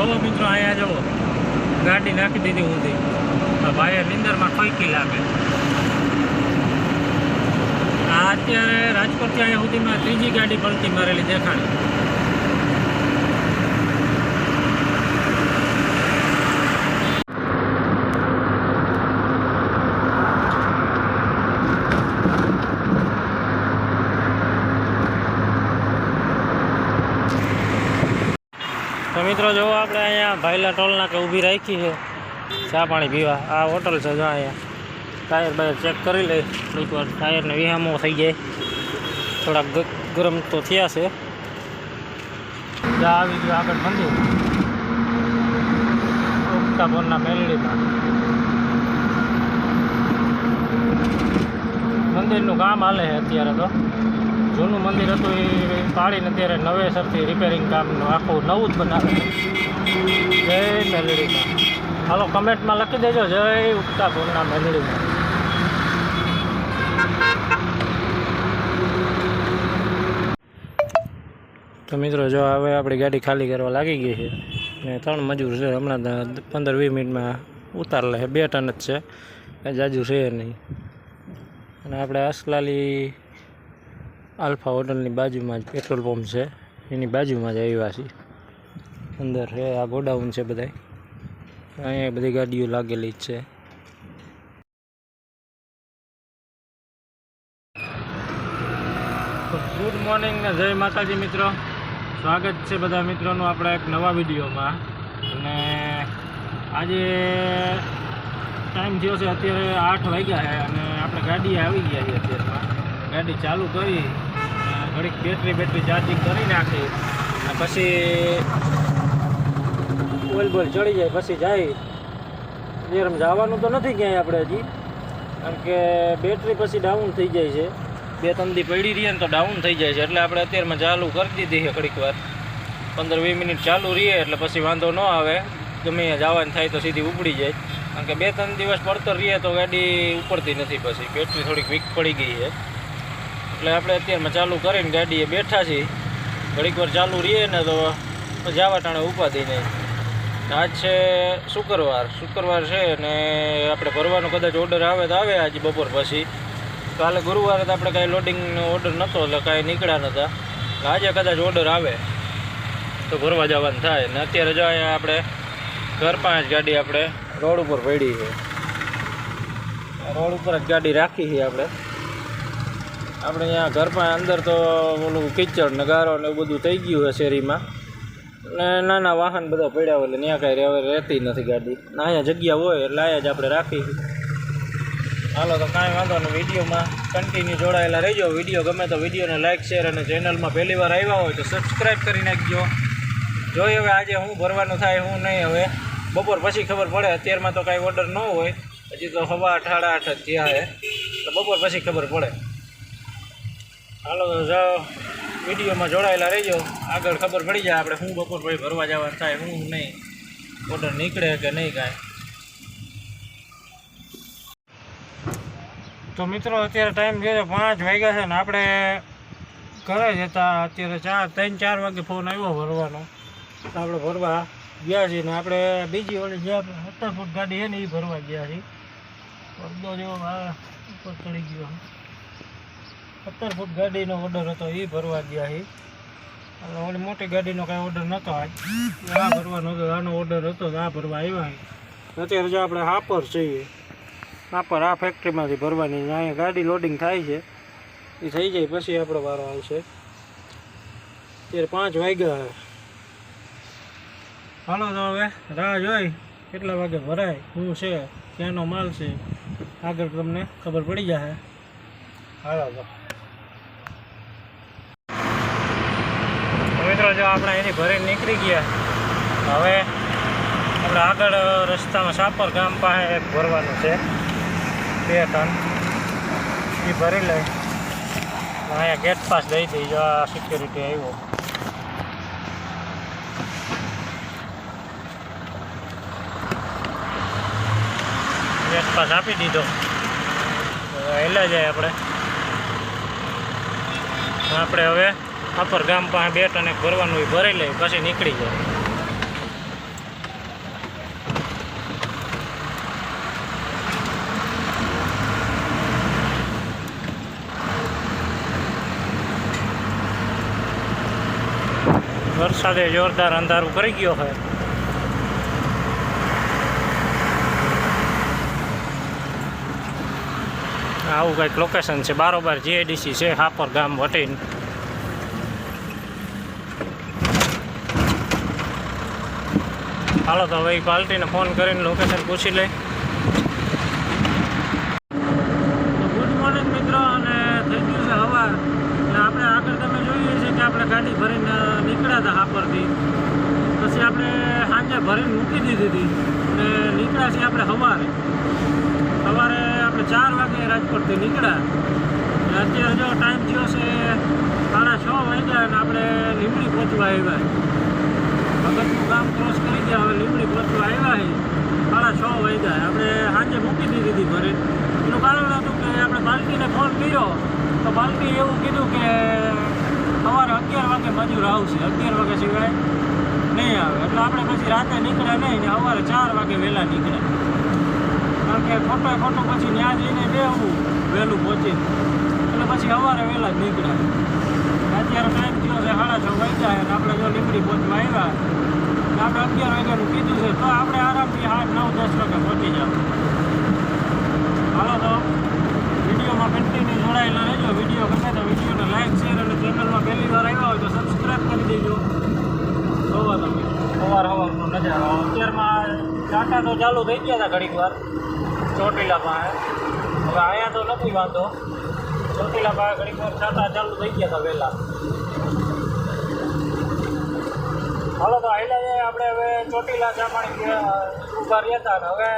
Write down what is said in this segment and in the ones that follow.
જોવો મિત્રો, અહીંયા જોવો. ગાડી નાખી દીધી ઊંધી. ભાઈએ નિંદરમાં ફૈકી લાગે. આ અત્યારે રાજકોટથી અહીંયા સુધીમાં ત્રીજી ગાડી પલટી મારેલી દેખાણી તો મિત્રો જો આપણે અહીંયા ભાઈલા ટોલના કે ઊભી રાખી છે. ચા પાણી પીવા. આ હોટલ છે જો અહીંયા. ટાયર બાયર ચેક કરી લઈ થોડીક વાર ટાયરને વિહામો થઈ જાય. થોડાક ગરમ તો થયા છે. આવી ગયું આગળ મંદિર. ઉગતાપુરના મેલડીમાં. મંદિરનું કામ હાલે છે અત્યારે તો. જૂનું મંદિર હતું એ પાડીને અત્યારે નવેસરથી રિપેરિંગ કામનું આખું નવું જ બનાવે જય મેલડીમાં. હાલો કમેન્ટમાં લખી દેજો. જય ઉગતાપુરના મેલડીમાં. તો મિત્રો, જો હવે આપણી ગાડી ખાલી કરવા લાગી ગઈ છે ને ત્રણ મજૂર છે. હમણાં પંદર વીસ મિનિટમાં ઉતાર લે બે ટન જ છે. કાંઈ જાજુ છે નહીં. અને આપણે અસલાલી આલ્ફા હોટલની બાજુમાં જ પેટ્રોલ પંપ છે. એની બાજુમાં જ આવ્યા છીએ અંદર છે, આ ગોડાઉન છે બધાય. અહીંયા બધી ગાડીઓ લાગેલી જ છે. ગુડ મોર્નિંગ ને જય માતાજી મિત્રો. સ્વાગત છે બધા મિત્રોનું આપણા એક નવા વિડીયોમાં. અને આજે ટાઈમ થયો છે, અત્યારે આઠ વાગ્યા છે અને આપણે ગાડી આવી ગયા છે અત્યારમાં. ગાડી ચાલુ કરી. ઘડીક બેટરી બેટરી ચાર્જિંગ કરી નાખી અને પછી ઓઇલ બોલ ચડી જાય, પછી જાય. અત્યારે જવાનું તો નથી ક્યાંય આપણે હજી. કારણ કે બેટરી પછી ડાઉન થઈ જાય છે. બે ત્રણ દી પડી રહીએ ને તો ડાઉન થઈ જાય છે. એટલે આપણે અત્યારમાં ચાલુ કરી દીધી છે ઘડીક વાર. પંદર વીસ મિનિટ ચાલુ રહીએ એટલે પછી વાંધો ન આવે. ગમે જવાનું થાય તો સીધી ઉપડી જાય. કારણ કે બે ત્રણ દિવસ પડતર રહીએ તો ગાડી ઉપડતી નથી પછી. બેટરી થોડીક વીક પડી ગઈ છે. એટલે આપણે અત્યારમાં ચાલુ કરીને ગાડીએ બેઠા છીએ. ઘડીક વાર ચાલુ રહીએ ને તો જવા ટાણે ઉપાધી નહીં આજ છે શુક્રવાર. શુક્રવાર છે ને આપણે ભરવાનો કદાચ ઓર્ડર આવે તો આવે આજે બપોર પછી. કાલે ગુરુવારે તો આપણે કાંઈ લોડિંગનો ઓર્ડર નહોતો એટલે કાંઈ નીકળ્યા નહોતા આજે કદાચ ઓર્ડર આવે તો ભરવા જવાનું થાય. ને અત્યારે જો અહીંયા આપણે ઘર પાંચ ગાડી આપણે રોડ ઉપર પડી છે. રોડ ઉપર જ ગાડી રાખી છે આપણે. આપણે અહીંયા ઘરમાં અંદર તો ઓલું કિચડ ને ગારો ને એવું બધું થઈ ગયું છે શેરીમાં. ને નાના વાહન બધા પડ્યા હોય એટલે ત્યાં કાંઈ હવે રહેતી નથી ગાડી. ને અહીંયા જગ્યા હોય એટલે અહીંયા જ આપણે રાખી. હાલો તો કાંઈ વાંધો નહીં, વિડીયોમાં કન્ટિન્યુ જોડાયેલા રહીજો. વીડિયો ગમે તો વિડીયોને લાઇક શેર અને ચેનલમાં પહેલી વાર આવ્યા હોય તો સબસ્ક્રાઈબ કરી નાખજો. જોઈએ હવે આજે હું ભરવાનું થાય, હું નહીં હવે. બપોર પછી ખબર પડે, અત્યારમાં તો કાંઈ ઓર્ડર ન હોય. હજી તો હવા આઠ આઠ થયા છે. તો બપોર પછી ખબર પડે. હાલો તો જાઓ વિડીયોમાં જોડાયેલા રહેજો. આગળ ખબર પડી જાય આપણે હું બપોર પછી ભરવા જવાનું થાય, હું નહીં. ઓર્ડર નીકળે કે નહીં કાંઈ. તો મિત્રો, અત્યારે ટાઈમ છે, પાંચ વાગ્યા છે ને આપણે ઘરે જતા અત્યારે ચાર, ત્રણ, ચાર વાગે ફોન આવ્યો ભરવાનો. આપણે ભરવા ગયા છીએ ને આપણે બીજી ઓલી જે સત્તર ફૂટ ગાડી છે ને એ ભરવા ગયા છીએ. પડદો જેવો ઉપર ચડી ગયો. સત્તર ફૂટ ગાડીનો ઓર્ડર હતો એ ભરવા ગયા અને ઓલી મોટી ગાડીનો કાંઈ ઓર્ડર નહોતો આજ આ ભરવાનો હતો, આનો ઓર્ડર હતો આ ભરવા આવ્યા. અત્યારે જો આપણે હાપર છીએ, હાપર આ ફેક્ટરીમાંથી ભરવાની અહીંયા ગાડી લોડિંગ થાય છે. એ થઈ જાય, પછી આપણો વારો આવશે. અત્યારે પાંચ વાગ્યા હાલો તો હવે રાહ જોઈ, કેટલા વાગે ભરાય, શું છે, ક્યાંનો માલ છે, આગળ તમને ખબર પડી જશે હાલો તો. મિત્રો જો આપણે એની ભરીને નીકળી ગયા. હવે આપણે આગળ રસ્તામાં સાપર ગામ પાસે એક ભરવાનું છે. બે ટન એ ભરી લઈ. અહીંયા ગેટ પાસ દઈ દઈ જો આ સિક્યોરિટી આવ્યો. ગેટ પાસ આપી દીધો. હેલા જાય આપણે. આપણે હવે આફર ગામ પાસે બે ટને ભરવાનું ભરી લે, પછી નીકળી જાય. વરસાદે જોરદાર અંધારું કરી ગયો હોય આવું કંઈક લોકેશન છે, બારોબાર જીએડીસી છે હાપર ગામ વટીને. હાલો તો હવે ઈ પાર્ટીને ફોન કરીને લોકેશન પૂછી લઈ. ગુડ મોર્નિંગ મિત્રો, અને થઈ ગયું છે હવાર એટલે આપણે આગળ તમે જોઈએ છે કે આપણે ગાડી ભરીને નીકળ્યા હતા હાપરથી. પછી આપણે સાંજે ભરીને મૂકી દીધી હતી. અને નીકળ્યા છીએ આપણે સવારે. સવારે આપણે ચાર વાગે રાજકોટથી નીકળ્યા. અત્યારે જો ટાઈમ થયો છે સાડા છ વાગ્યા અને આપણે લીમડી પહોંચવા આવ્યા. ભગતનું ગામ ક્રોસ કરી ગયા હવે લીમડી પહોંચવા આવ્યા છે સાડા છ વાગ્યા. આપણે સાંજે મૂકી દીધી હતી ઘરે. એનું કારણ હતું કે આપણે બાલટીને ફોન કર્યો, તો બાલટી એવું કીધું કે સવારે અગિયાર વાગે મજૂર આવશે. અગિયાર વાગે સિવાય નહીં આવે. એટલે આપણે પછી રાતે નીકળ્યા નહીં ને સવારે ચાર વાગે વહેલા નીકળ્યા. કારણ કે ખોટો ખોટો પછી ત્યાં જઈને બેહવું, વહેલું પહોંચીને. એટલે પછી સવારે વહેલા જ નીકળ્યા. અત્યારે ટાઈમ થયો છે સાડા છ અને આપણે જો લીમડી પહોંચવા આવ્યા આપણે અગિયાર વાગ્યાનું કીધું છે, તો આપણે આરામથી આઠ નવ દસ વાગે પહોંચી જાવ હાલો તો વિડીયોમાં કન્ટિન્યુ જોડાયેલા રહેજો. વીડિયો ગમે તો વિડીયોને લાઈક શેર અને ચેનલમાં પહેલી વાર આવ્યા હોય તો સબસ્ક્રાઈબ કરી દેજો. જોવા તમે. નજારો. અત્યારમાં ટાટા તો ચાલુ થઈ ગયા હતા ઘડીક વાર. ચોટીલા પાસે હવે અહીંયા તો નથી વાંધો. ચોટીલા પાસે ઘડીક વાર ટાટા ચાલુ થઈ ગયા હતા વહેલા. હાલો તો આયલા જાય, આપણે હવે ચોટીલા ચામણી ઊભા રહ્યા હતા અને હવે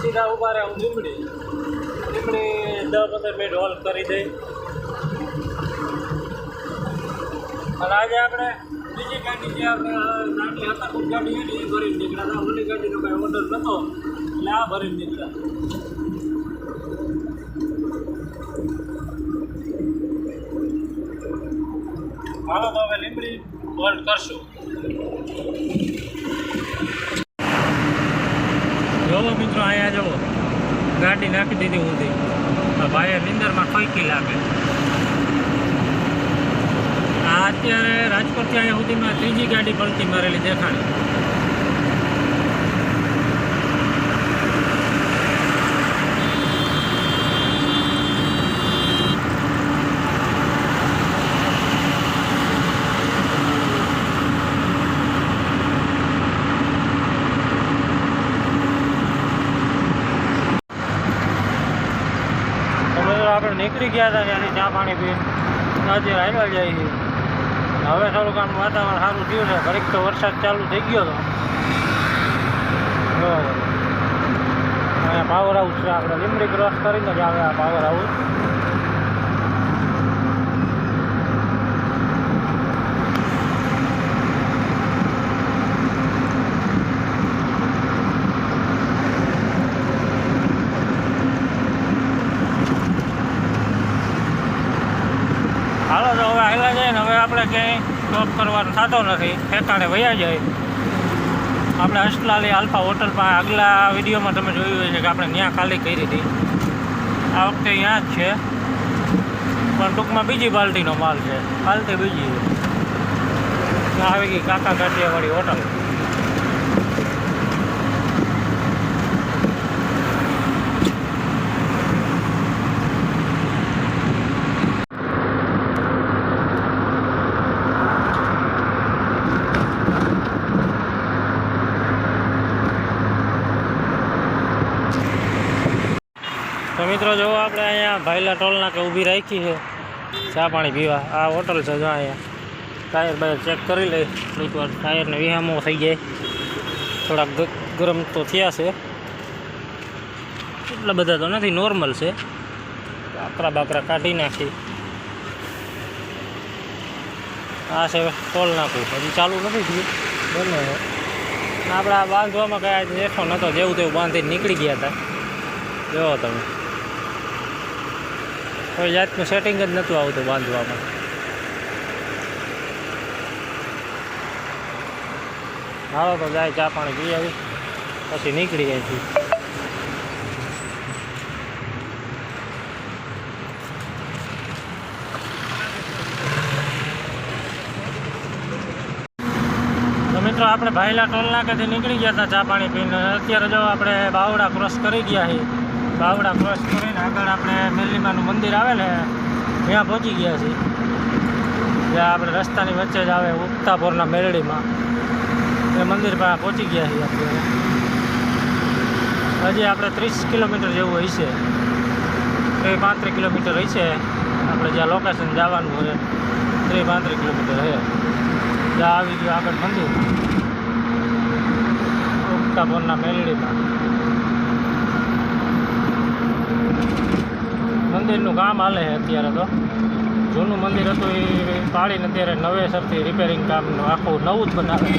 સીધા ઊભા રહે હું લીમડી. લીમડી દસ પંદર મિનિટ હોલ્ડ કરી દઈ અને આજે આપણે બીજી ગાડી જે આપણે ગાડી હતા ગાડી એ ભરીને નીકળ્યા હતા. ઓલી ગાડીનો કાંઈ ઓર્ડર નહોતો એટલે આ ભરીને નીકળ્યા. હાલો હવે લીમડી હોલ્ડ કરશું. જોવો મિત્રો, અહીંયા જવો. ગાડી નાખી દીધી ઊંધી. આ ભાઈએ નિંદરમાં ઠોકી લાગે. આ અત્યારે રાજકોટથી અહીંયા સુધીમાં ત્રીજી ગાડી પલટી મારેલી દેખાણી તમે તો આપણે નીકળી ગયા હતા ત્યાંથી ચા પાણી પીને અત્યારે હાલવા જાય છે આમ વાતાવરણ સારું થયું છે. ઘડીક તો વરસાદ ચાલુ થઈ ગયો હતો. અહીંયા પાવર હાઉસ છે. આપણે લીમડી ક્રોસ કરીને જ આવે આ પાવર હાઉસ. હાલો, તો હવે આવ્યા જાય ને. હવે આપણે ક્યાંય સ્ટોપ કરવાનો થતો નથી, ઠેકાણે વયા જાય. આપણે અસલાલી આલ્ફા હોટલ પાસે આગલા વિડીયોમાં તમે જોયું હોય છે કે આપણે ત્યાં ખાલી કરી હતી. આ વખતે ત્યાં જ છે, પણ ટૂંકમાં બીજી બાલ્ટીનો માલ છે બાલ્ટી બીજી આવી ગઈ કાકા કાઠિયાવાડી હોટલ. મિત્રો જો આપણે અહીંયા ભાઈલા ટોલ નાકે ઊભી રાખી છે. ચા પાણી પીવા. આ હોટલ છે, જો અહીંયા. ટાયર બાયર ચેક કરી લઈ થોડીક વાર ટાયરને વિહામો થઈ જાય. થોડાક ગરમ તો થયા છે. એટલા બધા તો નથી નોર્મલ છે. આકરા બાકરા કાઢી નાખી. આ છે ટોલ નાખું. હજી ચાલુ નથી થયું. બને આપણે આ બાંધવામાં કાંઈ દેખો નહોતો જેવું તેવું બાંધીને નીકળી ગયા હતા. જો તમે. કોઈ જાતનું સેટિંગ જ નહોતું આવતું બાંધવામાં. હાલો તો જાય ચા પાણી પી આવી. પછી નીકળી જાય છે. મિત્રો, આપણે ભાઈલા ટોલ નાકેથી નીકળી ગયા હતા ચા પાણી પીને. અત્યારે જો આપણે બાવડા ક્રોસ કરી ગયા છીએ. બાવડા ક્રોસ કરીને આગળ આપણે મેલીમાનું મંદિર આવે ને ત્યાં પહોંચી ગયા છીએ. જ્યાં આપણે રસ્તાની વચ્ચે જ આવે ઉગતાપોરના મેરડીમાં. એ મંદિર પાસે પહોંચી ગયા છીએ અત્યારે હજી આપણે ત્રીસ કિલોમીટર જેવું હશે ત્રીસ પાંત્રીસ કિલોમીટર હશે આપણે જ્યાં લોકેશન જવાનું હોય ત્રીસ પાંત્રીસ કિલોમીટર હે. જ્યાં આવી ગયું આગળ મંદિર. ઉગતાપોરના મેલડીમાં મંદિરનું કામ હાલે છે અત્યારે તો. જૂનું મંદિર હતું એ પાડીને અત્યારે નવેસરથી રિપેરિંગ કામનું આખું નવું જ બનાવે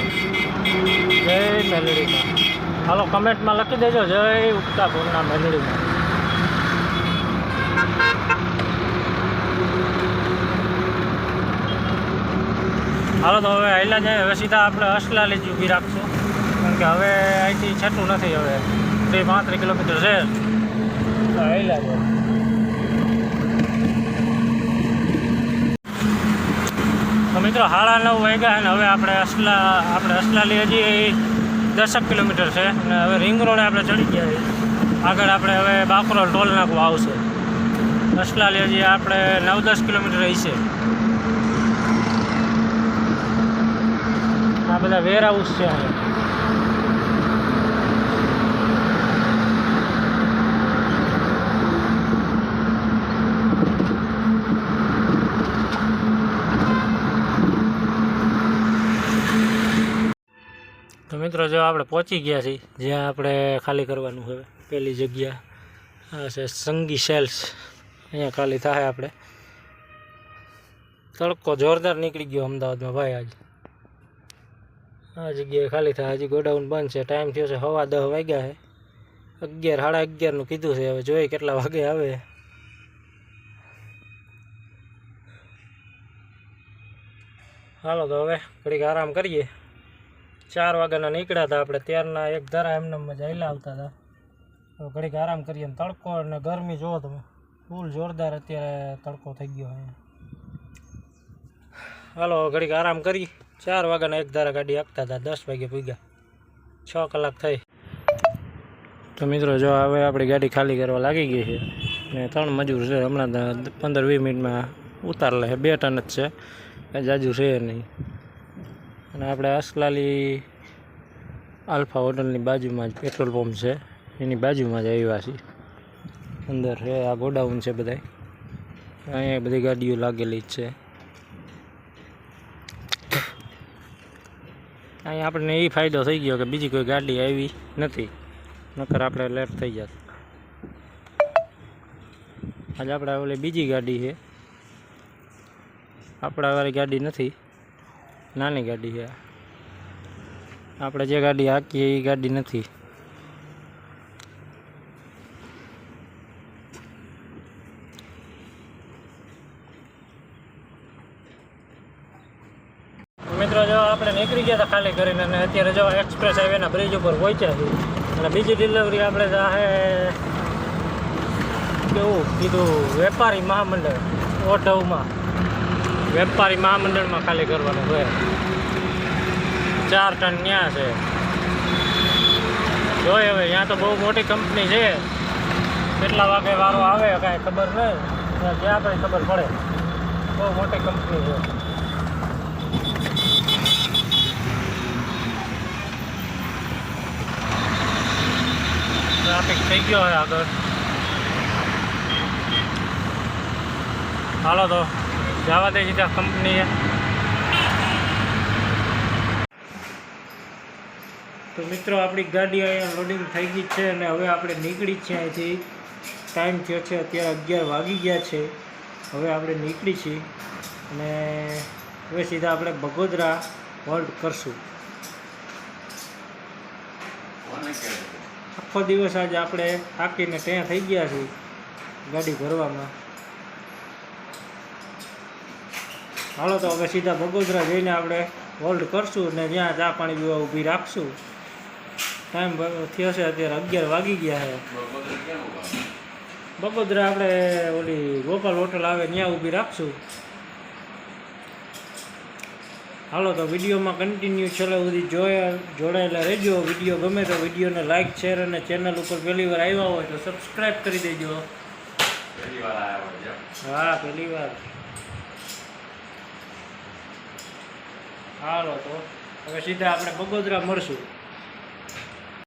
જય મેલડીમાં. હાલો, કમેન્ટમાં લખી દેજો, જય ઉગતાપુરના મેલડીમાં. હાલો, તો હવે હાઈલા જાય. હવે સીધા આપણે અસલાલી જ ઊભી રાખશું. કારણ કે હવે અહીંથી છઠ્ઠું નથી, હવે ત્રીસ પાંત્રીસ કિલોમીટર છે. હાઈલા જાય મિત્રો સાડા નવ વાગ્યા અને હવે આપણે અસલા, આપણે અસલાલી હજી દસક કિલોમીટર છે અને હવે રિંગ રોડે આપણે ચડી ગયા આગળ આપણે હવે બાકરોલ ટોલ નાકું આવશે. અસલાલી હજી આપણે નવ દસ કિલોમીટર છે. આ બધા વેર હાઉસ છે અહીંયા તો મિત્રો, જો આપણે પહોંચી ગયા છીએ, જ્યાં આપણે ખાલી કરવાનું હવે, પહેલી જગ્યા. આ છે સંગી સેલ્સ. અહીંયા ખાલી થાય આપણે. તડકો જોરદાર નીકળી ગયો અમદાવાદમાં ભાઈ આજે. આ જગ્યાએ ખાલી થાય, હજી ગોડાઉન બંધ છે, ટાઈમ થયો છે હવા દહ વાગ્યા છે. અગિયાર, સાડા અગિયારનું કીધું છે, હવે જોઈએ કેટલા વાગે આવે. હાલો તો હવે ઘડીક આરામ કરીએ. ચાર વાગ્યાના નીકળ્યા હતા આપણે. ત્યારના એક ધારા એમને જઈલા આવતા હતા. ઘડીક આરામ કરીએ તડકો અને ગરમી જુઓ તમે. ફૂલ જોરદાર અત્યારે તડકો થઈ ગયો હાલો, ઘડીક આરામ કરી. ચાર વાગ્યાના એક ધારા ગાડી આપતા હતા. દસ વાગે પૂગ્યા. છ કલાક થઈ. તો મિત્રો, જો હવે આપણી ગાડી ખાલી કરવા લાગી ગઈ છે ને ત્રણ મજૂર છે. હમણાં પંદર વીસ મિનિટમાં ઉતાર લે બે ટન જ છે. જાજુ છે નહીં. અને આપણે અસલાલી આલ્ફા હોટલની બાજુમાં જ પેટ્રોલ પંપ છે. એની બાજુમાં જ આવ્યા છીએ. અંદર છે, આ ગોડાઉન છે બધા અહીંયા બધી ગાડીઓ લાગેલી જ છે. અહીંયા આપણને એ ફાયદો થઈ ગયો કે બીજી કોઈ ગાડી આવી નથી. નકર આપણે લેટ થઈ જાત. આજે આપણે ઓલી બીજી ગાડી છે. આપણા વાળી ગાડી નથી. નાની ગાડી છે. આપણે જે ગાડી હાકીએ એ ગાડી નથી. મિત્રો, જો આપણે નીકળી ગયા હતા ખાલી કરીને અને અત્યારે જો એક્સપ્રેસ હાઈવેના બ્રિજ ઉપર પહોંચ્યા છીએ. અને બીજી ડિલિવરી આપણે જાહે કેવું કીધું વેપારી મહામંડળ ઓઢવમાં વેપારી મહામંડળમાં ખાલી કરવાનું હોય ચાર ટન ત્યાં છે. જોઈએ હવે ત્યાં તો બહુ મોટી કંપની છે. કેટલા વાગે વારો આવે કાંઈ ખબર નહીં જ્યાં કાંઈ ખબર પડે. બહુ મોટી કંપની છે. ટ્રાફિક થઈ ગયો હવે આગળ. હાલો તો. જવા દે સીધા કંપનીએ. તો મિત્રો આપણી ગાડી અહીંયા લોડિંગ થઈ ગઈ છે અને હવે આપણે નીકળી જ છીએ અહીંથી. ટાઈમ થયો છે અત્યારે અગિયાર વાગી ગયા છે. હવે આપણે નીકળી છીએ અને હવે સીધા આપણે બગોદરા હોલ્ડ કરશું. આખો દિવસ આજે આપણે થાકીને ત્યાં થઈ ગયા છીએ ગાડી ભરવામાં. હાલો તો હવે સીધા બગોદરા જઈને આપણે હોલ્ડ કરશું ને ત્યાં ચા પાણી પીવા ઊભી રાખશું. ટાઈમ થયો છે અત્યારે અગિયાર વાગી ગયા છે. બગોદરા આપણે ઓલી ગોપાલ હોટલ આવે ત્યાં ઊભી રાખશું. હાલો તો વિડીયોમાં કન્ટિન્યુ છેલ્લે સુધી જોયા જોડાયેલા રહેજો. વીડિયો ગમે તો વિડીયોને લાઇક શેર અને ચેનલ ઉપર પહેલી વાર આવ્યા હોય તો સબસ્ક્રાઈબ કરી દેજો. હા પહેલી વાર. હાલો તો. હવે સીધા આપણે બગોદરા મળશું.